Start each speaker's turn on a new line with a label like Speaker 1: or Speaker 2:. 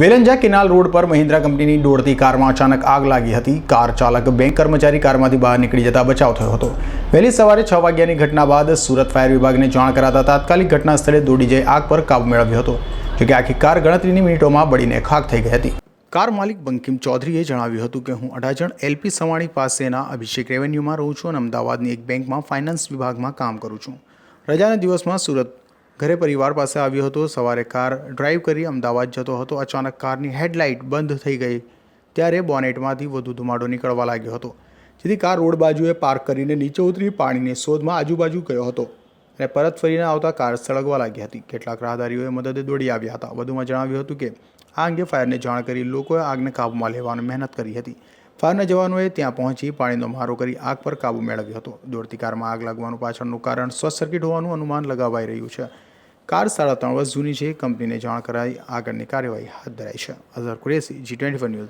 Speaker 1: Velanja canal road પર મહિન્દ્રા કંપનીની દોડતી કારમાં અચાનક આગ લાગી હતી. કાર ચાલક બેંક કર્મચારી કારમાંથી બહાર નીકળી જતા બચાવ થયો હતો. વહેલી સવારે છ વાગ્યાની ઘટના બાદ સુરત ફાયર વિભાગને જાણ કરાતા તાત્કાલિક ઘટના સ્થળે દોડી જઈ આગ પર કાબુ મેળવ્યો હતો જોકે આખી કાર ગણતરીની મિનિટોમાં બળીને ખાક થઈ ગઈ હતી. કાર માલિક બંકિમ ચૌધરીએ જણાવ્યું હતું કે, હું અઢાજણ એલપી સવાણી પાસેના અભિષેક રેવન્યુમાં રહું છું અને અમદાવાદની એક બેંકમાં ફાઇનાન્સ વિભાગમાં કામ કરું છું. રજાના દિવસમાં સુરત ઘરે પરિવાર પાસે આવ્યો હતો. સવારે કાર ડ્રાઈવ કરી અમદાવાદ જતો હતો. અચાનક કારની હેડલાઇટ બંધ થઈ ગઈ, ત્યારે બોનેટમાંથી વધુ ધુમાડો નીકળવા લાગ્યો હતો. જેથી કાર રોડ બાજુએ પાર્ક કરીને નીચે ઉતરી પાણીની શોધમાં આજુબાજુ ગયો હતો અને પરત ફરીને આવતા કાર સળગવા લાગી હતી. કેટલાક રાહદારીઓએ મદદે દોડી આવ્યા હતા. વધુમાં જણાવ્યું હતું કે, આ અંગે ફાયરને જાણ કરી લોકોએ આગને કાબૂમાં લેવાની મહેનત કરી હતી. ફાયરના જવાનોએ ત્યાં પહોંચી પાણીનો મારો કરી આગ પર કાબૂ મેળવ્યો હતો. દોડતી કારમાં આગ લાગવાનું પાછળનું કારણ શોર્ટ સર્કિટ હોવાનું અનુમાન લગાવાઈ રહ્યું છે. કાર સાડા ત્રણ વર્ષ જૂની છે. કંપનીને જાણ કરાઈ. આગળની કાર્યવાહી હાથ ધરાઈ છે. Azhar Qureshi, G twenty news.